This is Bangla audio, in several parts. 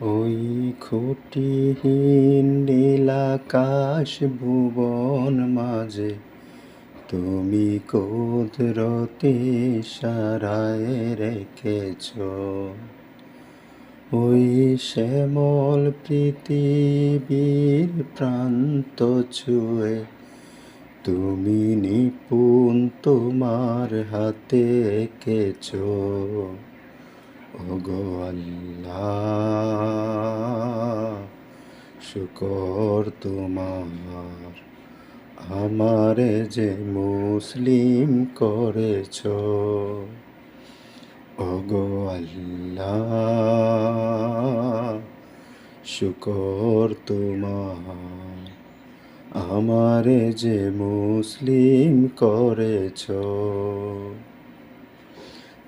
ওই খুঁটিহীন নীলাকাশ ভুবন মাঝে তুমি কুদরতি সারায় রেখেছ। ওই শ্যামল পৃথিবীর প্রান্ত ছুঁয়ে তুমি নিপুণ তোমার হাতে এঁকেছ। ওগো শুকর তোমার। আমারে যে মুসলিম করেছ, ওগো আল্লাহ, শুকর তোমার। আমারে যে মুসলিম করেছ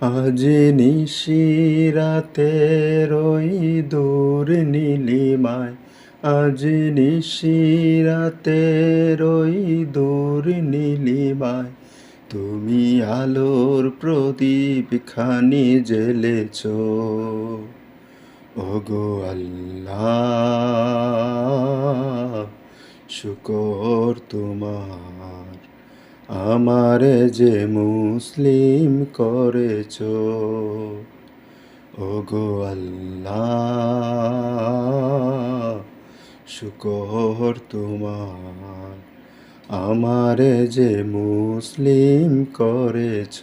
আজ নিশিরাতে রই দূর নীলিমায়। আজ নিশিরাতে রই দূর নীলিমায়। তুমি আলোর প্রদীপ খানি জ্বেলেছ। ওগো আল্লাহ, শুকর তোমার। আমারে যে মুসলিম করেছ, ওগো আল্লাহ, শুকর তোমার। আমারে যে মুসলিম করেছ,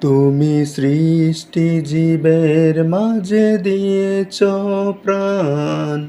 তুমি সৃষ্টি জীবের মাঝে দিয়েছ প্রাণ।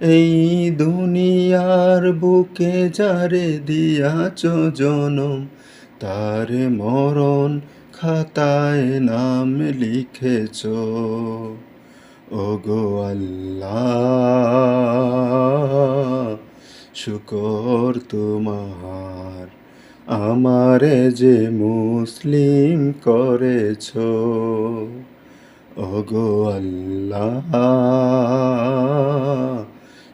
এই দুনিয়ার বুকে যারে দিয়াছ জনম, তার মরণ খাতায় নাম লিখেছ। ওগো আল্লাহ, শুকর তোমার, আমারে যে মুসলিম করেছ। ওগো আল্লাহ